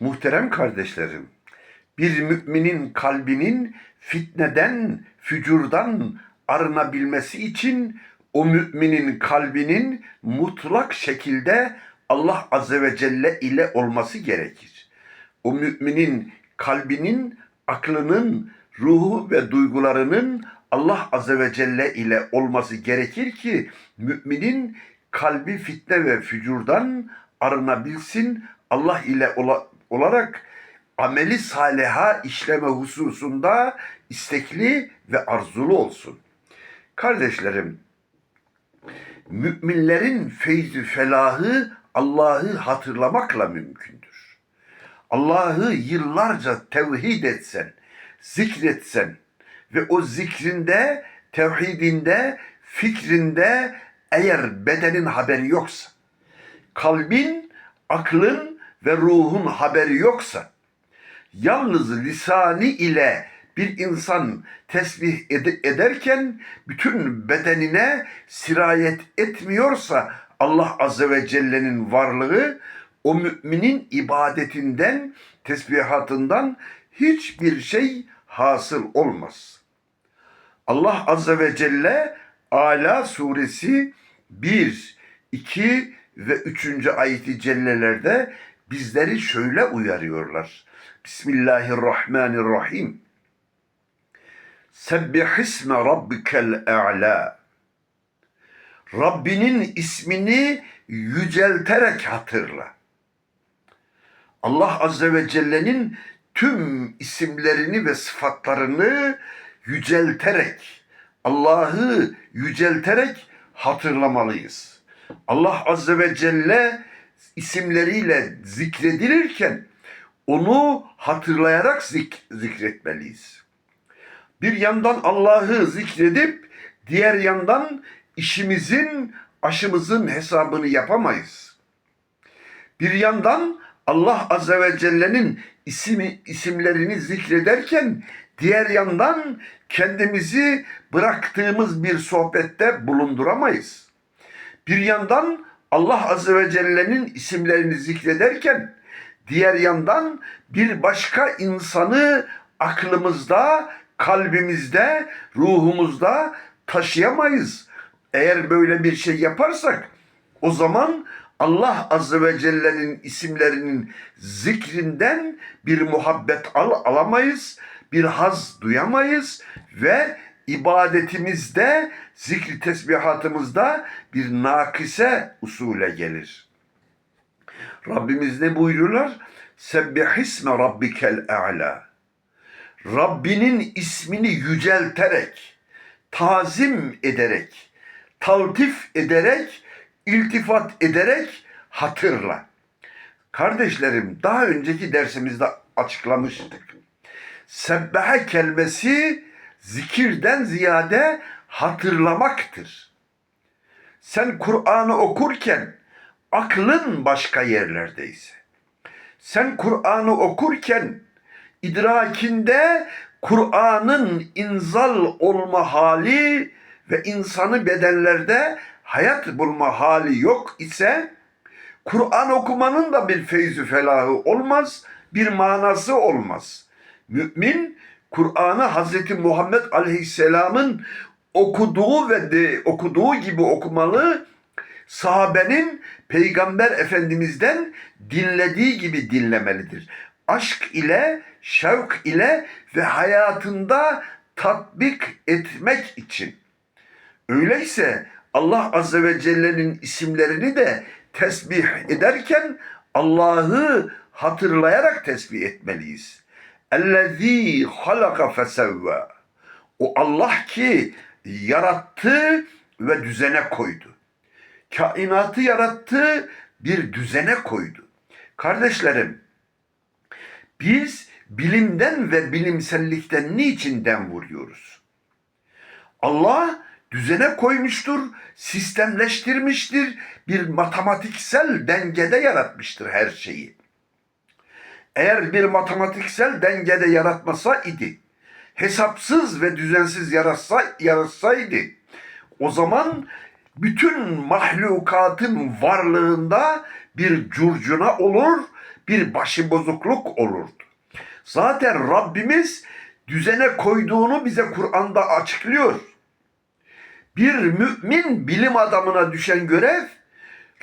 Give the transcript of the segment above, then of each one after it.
Muhterem kardeşlerim, bir müminin kalbinin fitneden, fücurdan arınabilmesi için o müminin kalbinin mutlak şekilde Allah Azze ve Celle ile olması gerekir. O müminin kalbinin, aklının, ruhu ve duygularının Allah Azze ve Celle ile olması gerekir ki müminin kalbi fitne ve fücurdan arınabilsin. Allah ile ola- olarak ameli saliha işleme hususunda istekli ve arzulu olsun. Kardeşlerim, müminlerin feyzi felahı Allah'ı hatırlamakla mümkündür. Allah'ı yıllarca tevhid etsen, zikretsen ve o zikrinde, tevhidinde, fikrinde eğer bedenin haberi yoksa, kalbin, aklın ve ruhun haberi yoksa, yalnız lisanı ile bir insan tesbih ed- ederken bütün bedenine sirayet etmiyorsa Allah Azze ve Celle'nin varlığı o müminin ibadetinden, tesbihatından hiçbir şey hasıl olmaz. Allah Azze ve Celle Ala suresi 1, 2 ve 3. ayeti cellelerde bizleri şöyle uyarıyorlar. Bismillahirrahmanirrahim. Sebbihisme rabbikel a'la. Rabbinin ismini yücelterek hatırla. Allah Azze ve Celle'nin tüm isimlerini ve sıfatlarını yücelterek, Allah'ı yücelterek hatırlamalıyız. Allah Azze ve Celle isimleriyle zikredilirken onu hatırlayarak zik- zikretmeliyiz. Bir yandan Allah'ı zikredip diğer yandan işimizin, aşımızın hesabını yapamayız. Bir yandan Allah Azze ve Celle'nin ismi, isimlerini zikrederken diğer yandan kendimizi bıraktığımız bir sohbette bulunduramayız. Bir yandan Allah Azze ve Celle'nin isimlerini zikrederken diğer yandan bir başka insanı aklımızda, kalbimizde, ruhumuzda taşıyamayız. Eğer böyle bir şey yaparsak o zaman Allah Azze ve Celle'nin isimlerinin zikrinden bir muhabbet al alamayız, bir haz duyamayız ve ibadetimizde, zikri tesbihatımızda bir nakise usule gelir. Rabbimiz ne buyuruyorlar? Sebbihisme rabbikel a'la. Rabbinin ismini yücelterek, tazim ederek, taltif ederek, iltifat ederek hatırla. Kardeşlerim daha önceki dersimizde açıklamıştık. Sebbahe kelimesi zikirden ziyade hatırlamaktır. Sen Kur'an'ı okurken aklın başka yerlerdeyse, sen Kur'an'ı okurken idrakinde Kur'an'ın inzal olma hali ve insanı bedenlerde hayat bulma hali yok ise Kur'an okumanın da bir feyzü felahı olmaz, bir manası olmaz. Mümin Kur'an'ı Hazreti Muhammed Aleyhisselam'ın okuduğu ve de, okuduğu gibi okumalı, sahabenin Peygamber Efendimiz'den dinlediği gibi dinlemelidir. Aşk ile, şevk ile ve hayatında tatbik etmek için. Öyleyse Allah Azze ve Celle'nin isimlerini de tesbih ederken Allah'ı hatırlayarak tesbih etmeliyiz. Ellezî halaka fesevva. O Allah ki yarattı ve düzene koydu. Kainatı yarattı, bir düzene koydu. Kardeşlerim, biz bilimden ve bilimsellikten niçin dem vuruyoruz? Allah düzene koymuştur, sistemleştirmiştir, bir matematiksel dengede yaratmıştır her şeyi. Eğer bir matematiksel dengede yaratmasa idi, hesapsız ve düzensiz yaratsa, yaratsaydı, o zaman bütün mahlukatın varlığında bir curcuna olur, bir başıbozukluk olurdu. Zaten Rabbimiz düzene koyduğunu bize Kur'an'da açıklıyor. Bir mümin bilim adamına düşen görev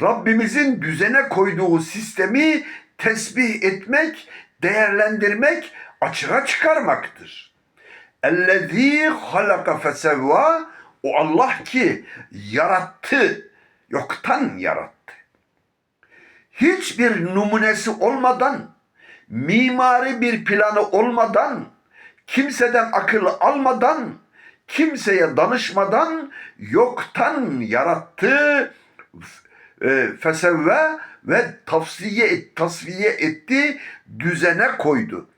Rabbimizin düzene koyduğu sistemi tesbih etmek, değerlendirmek, açığa çıkarmaktır. Ellezî halaka fesevva o Allah ki yarattı, yoktan yarattı. Hiçbir numunesi olmadan, mimari bir planı olmadan, kimseden akıl almadan, kimseye danışmadan yoktan yarattı, e, fesevve ve tavsiye et, tasfiye etti, düzene koydu.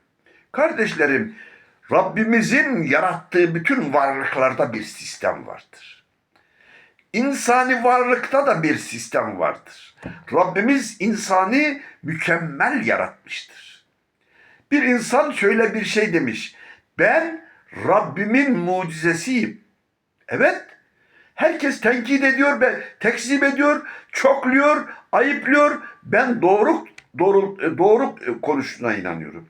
Kardeşlerim, Rabbimizin yarattığı bütün varlıklarda bir sistem vardır. İnsani varlıkta da bir sistem vardır. Rabbimiz insanı mükemmel yaratmıştır. Bir insan şöyle bir şey demiş. Ben Rabbimin mucizesiyim. Evet. Herkes tenkit ediyor, ben tekzip ediyor, çokluyor, ayıplıyor. Ben doğru doğru doğru konuştuğuna inanıyorum.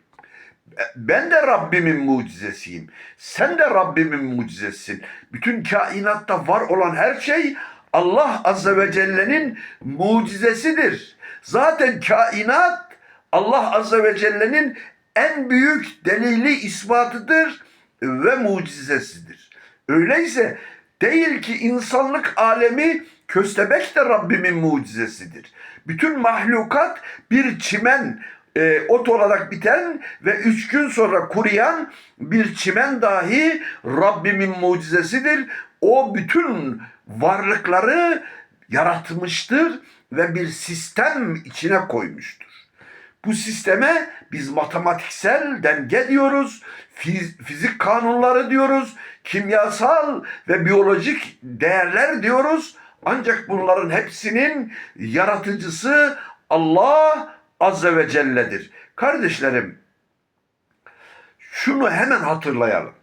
Ben de Rabbimin mucizesiyim. Sen de Rabbimin mucizesin. Bütün kainatta var olan her şey Allah Azze ve Celle'nin mucizesidir. Zaten kainat Allah Azze ve Celle'nin en büyük delili ispatıdır ve mucizesidir. Öyleyse değil ki insanlık alemi köstebek de Rabbimin mucizesidir. Bütün mahlukat bir çimen, e, ot olarak biten ve üç gün sonra kuruyan bir çimen dahi Rabbimin mucizesidir. O bütün varlıkları yaratmıştır ve bir sistem içine koymuştur. Bu sisteme biz matematiksel denge diyoruz, fiz- fizik kanunları diyoruz, kimyasal ve biyolojik değerler diyoruz. Ancak bunların hepsinin yaratıcısı Allah Azze ve Celle'dir. Kardeşlerim, şunu hemen hatırlayalım.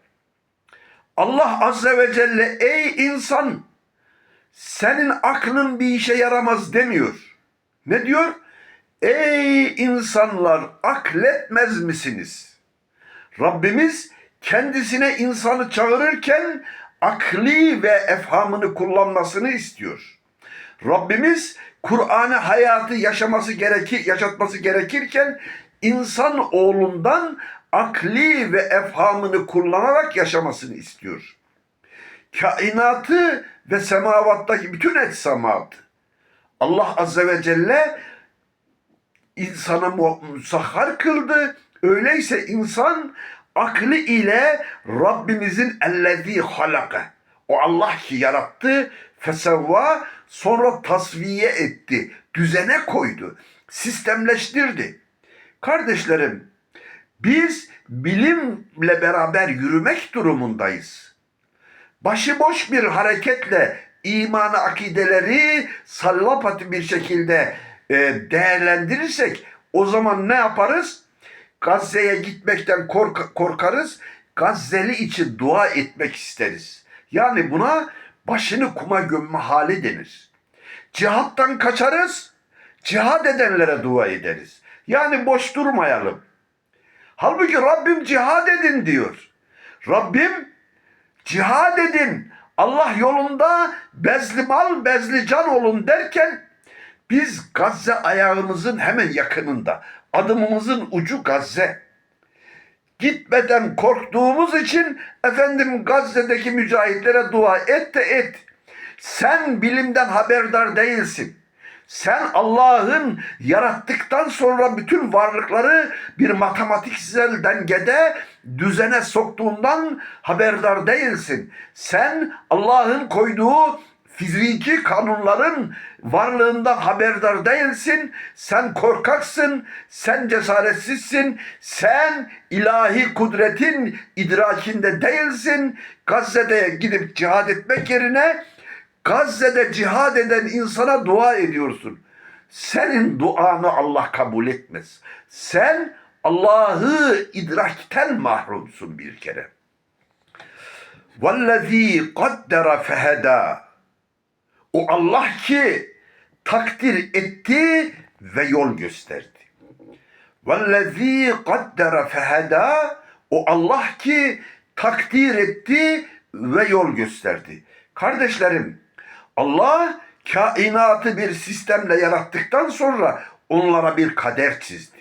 Allah Azze ve Celle ey insan senin aklın bir işe yaramaz demiyor. Ne diyor? Ey insanlar akletmez misiniz? Rabbimiz kendisine insanı çağırırken akli ve efhamını kullanmasını istiyor. Rabbimiz Kur'an'ı hayatı yaşaması gerekir, yaşatması gerekirken insan oğlundan akli ve efhamını kullanarak yaşamasını istiyor. Kainatı ve semavattaki bütün etsamatı Allah Azze ve Celle insana mu- musahhar kıldı. Öyleyse insan aklı ile Rabbimizin ellezî halaka. O Allah ki yarattı, fesevva, sonra tasviye etti, düzene koydu, sistemleştirdi. Kardeşlerim, biz bilimle beraber yürümek durumundayız. Başıboş bir hareketle imanı, akideleri sallapatı bir şekilde e, değerlendirirsek o zaman ne yaparız? Gazze'ye gitmekten kork- korkarız. Gazze'li için dua etmek isteriz. Yani buna başını kuma gömme hali denir. Cihattan kaçarız. Cihad edenlere dua ederiz. Yani boş durmayalım. Halbuki Rabbim cihad edin diyor. Rabbim cihad edin. Allah yolunda bezli mal bezli can olun derken biz Gazze ayağımızın hemen yakınında. Adımımızın ucu Gazze. Gitmeden korktuğumuz için efendim Gazze'deki mücahitlere dua et de et. Sen bilimden haberdar değilsin. Sen Allah'ın yarattıktan sonra bütün varlıkları bir matematiksel dengede düzene soktuğundan haberdar değilsin. Sen Allah'ın koyduğu fiziki kanunların varlığından haberdar değilsin. Sen korkaksın, sen cesaretsizsin, sen ilahi kudretin idrakinde değilsin. Gazze'de gidip cihad etmek yerine Gazze'de cihad eden insana dua ediyorsun. Senin duanı Allah kabul etmez. Sen Allah'ı idrakten mahrumsun bir kere. وَالَّذ۪ي قَدَّرَ فَهَدَى o Allah ki takdir etti ve yol gösterdi. Vellezî kaddere fehedâ o Allah ki takdir etti ve yol gösterdi. Kardeşlerim Allah kainatı bir sistemle yarattıktan sonra onlara bir kader çizdi.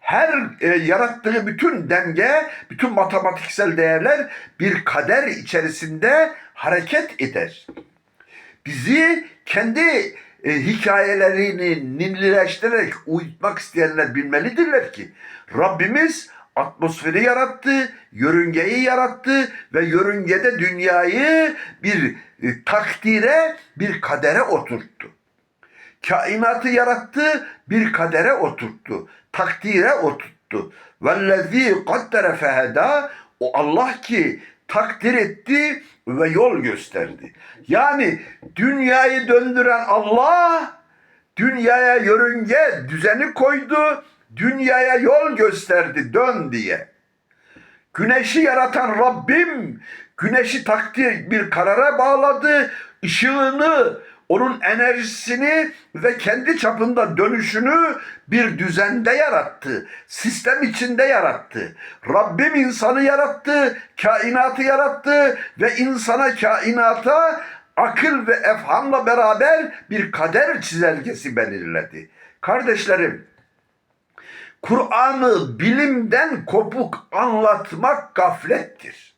Her e, yarattığı bütün denge, bütün matematiksel değerler bir kader içerisinde hareket eder bizi kendi e, hikayelerini ninnileştirerek uyutmak isteyenler bilmelidirler ki Rabbimiz atmosferi yarattı, yörüngeyi yarattı ve yörüngede dünyayı bir e, takdire, bir kadere oturttu. Kainatı yarattı, bir kadere oturttu, takdire oturttu. Vellezî kaddere fehedâ o Allah ki takdir etti ve yol gösterdi. Yani dünyayı döndüren Allah dünyaya yörünge düzeni koydu, dünyaya yol gösterdi dön diye. Güneşi yaratan Rabbim güneşi takdir bir karara bağladı. ışığını, onun enerjisini ve kendi çapında dönüşünü bir düzende yarattı. Sistem içinde yarattı. Rabbim insanı yarattı, kainatı yarattı ve insana kainata akıl ve efhamla beraber bir kader çizelgesi belirledi. Kardeşlerim, Kur'an'ı bilimden kopuk anlatmak gaflettir.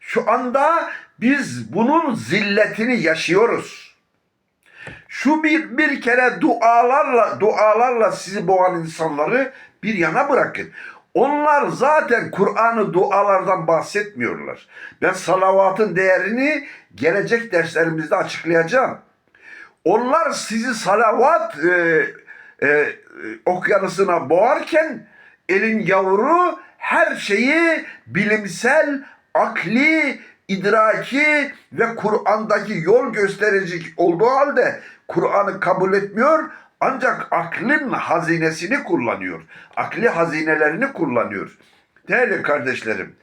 Şu anda biz bunun zilletini yaşıyoruz. Şu bir bir kere dualarla dualarla sizi boğan insanları bir yana bırakın. Onlar zaten Kur'an'ı dualardan bahsetmiyorlar. Ben salavatın değerini gelecek derslerimizde açıklayacağım. Onlar sizi salavat e, e, okyanusuna boğarken elin yavru her şeyi bilimsel, akli, idraki ve Kur'an'daki yol gösterici olduğu halde Kur'an'ı kabul etmiyor ancak aklın hazinesini kullanıyor. Akli hazinelerini kullanıyor. Değerli kardeşlerim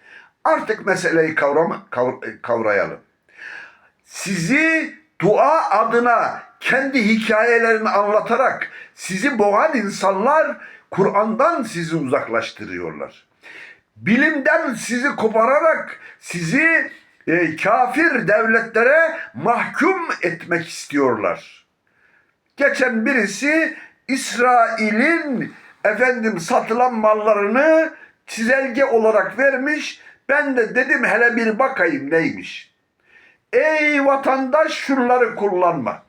artık meseleyi kavrama, kavr- kavrayalım sizi dua adına kendi hikayelerini anlatarak sizi boğan insanlar Kur'an'dan sizi uzaklaştırıyorlar. Bilimden sizi kopararak sizi e, kafir devletlere mahkum etmek istiyorlar. Geçen birisi İsrail'in efendim satılan mallarını çizelge olarak vermiş. Ben de dedim hele bir bakayım neymiş. Ey vatandaş şunları kullanma.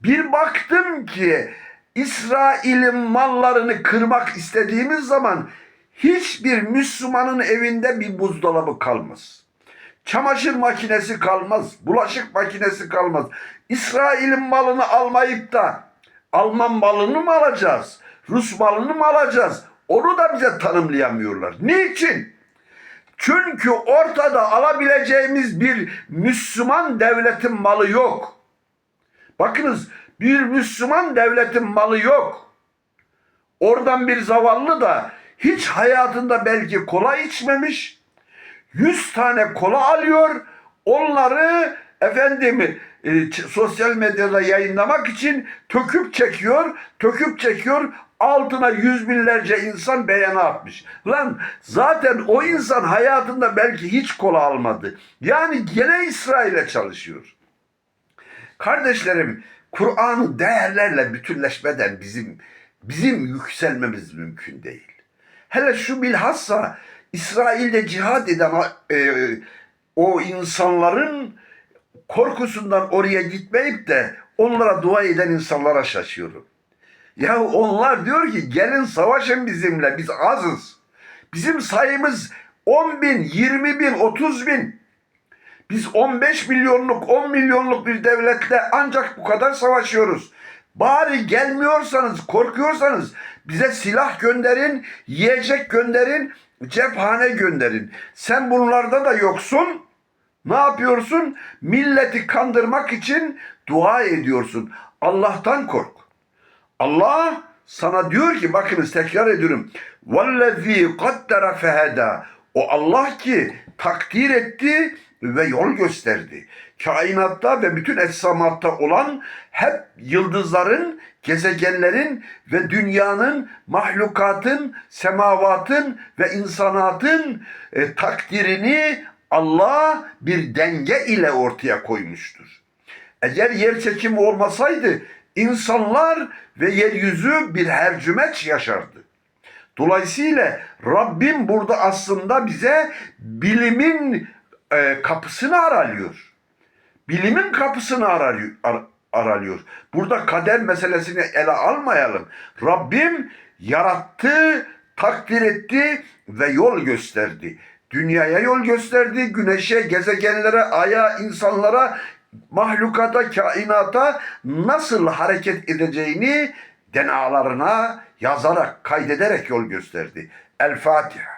Bir baktım ki İsrail'in mallarını kırmak istediğimiz zaman hiçbir Müslümanın evinde bir buzdolabı kalmaz. Çamaşır makinesi kalmaz, bulaşık makinesi kalmaz. İsrail'in malını almayıp da Alman malını mı alacağız? Rus malını mı alacağız? Onu da bize tanımlayamıyorlar. Niçin? Çünkü ortada alabileceğimiz bir Müslüman devletin malı yok. Bakınız bir Müslüman devletin malı yok. Oradan bir zavallı da hiç hayatında belki kola içmemiş. Yüz tane kola alıyor. Onları efendim e, sosyal medyada yayınlamak için töküp çekiyor, töküp çekiyor. Altına yüz binlerce insan beğeni atmış. Lan zaten o insan hayatında belki hiç kola almadı. Yani gene İsrail'e çalışıyor. Kardeşlerim, Kur'an'ı değerlerle bütünleşmeden bizim bizim yükselmemiz mümkün değil. Hele şu bilhassa İsrail'de cihad eden e, o insanların korkusundan oraya gitmeyip de onlara dua eden insanlara şaşıyorum. Ya onlar diyor ki gelin savaşın bizimle biz azız. Bizim sayımız 10 bin, 20 bin, 30 bin. Biz 15 milyonluk, 10 milyonluk bir devletle ancak bu kadar savaşıyoruz. Bari gelmiyorsanız, korkuyorsanız bize silah gönderin, yiyecek gönderin, cephane gönderin. Sen bunlarda da yoksun. Ne yapıyorsun? Milleti kandırmak için dua ediyorsun. Allah'tan kork. Allah sana diyor ki bakınız tekrar ediyorum. Vellezî kaddere fehedâ. O Allah ki takdir etti ve yol gösterdi. kainatta ve bütün etsamatta olan hep yıldızların, gezegenlerin ve dünyanın, mahlukatın, semavatın ve insanatın e, takdirini Allah bir denge ile ortaya koymuştur. Eğer yer çekimi olmasaydı insanlar ve yeryüzü bir hercümeç yaşardı. Dolayısıyla Rabbim burada aslında bize bilimin e, kapısını aralıyor. Bilimin kapısını aralıyor, ar- aralıyor. Burada kader meselesini ele almayalım. Rabbim yarattı, takdir etti ve yol gösterdi. Dünyaya yol gösterdi, güneşe, gezegenlere, aya, insanlara, mahlukata, kainata nasıl hareket edeceğini denalarına yazarak, kaydederek yol gösterdi. El Fatiha.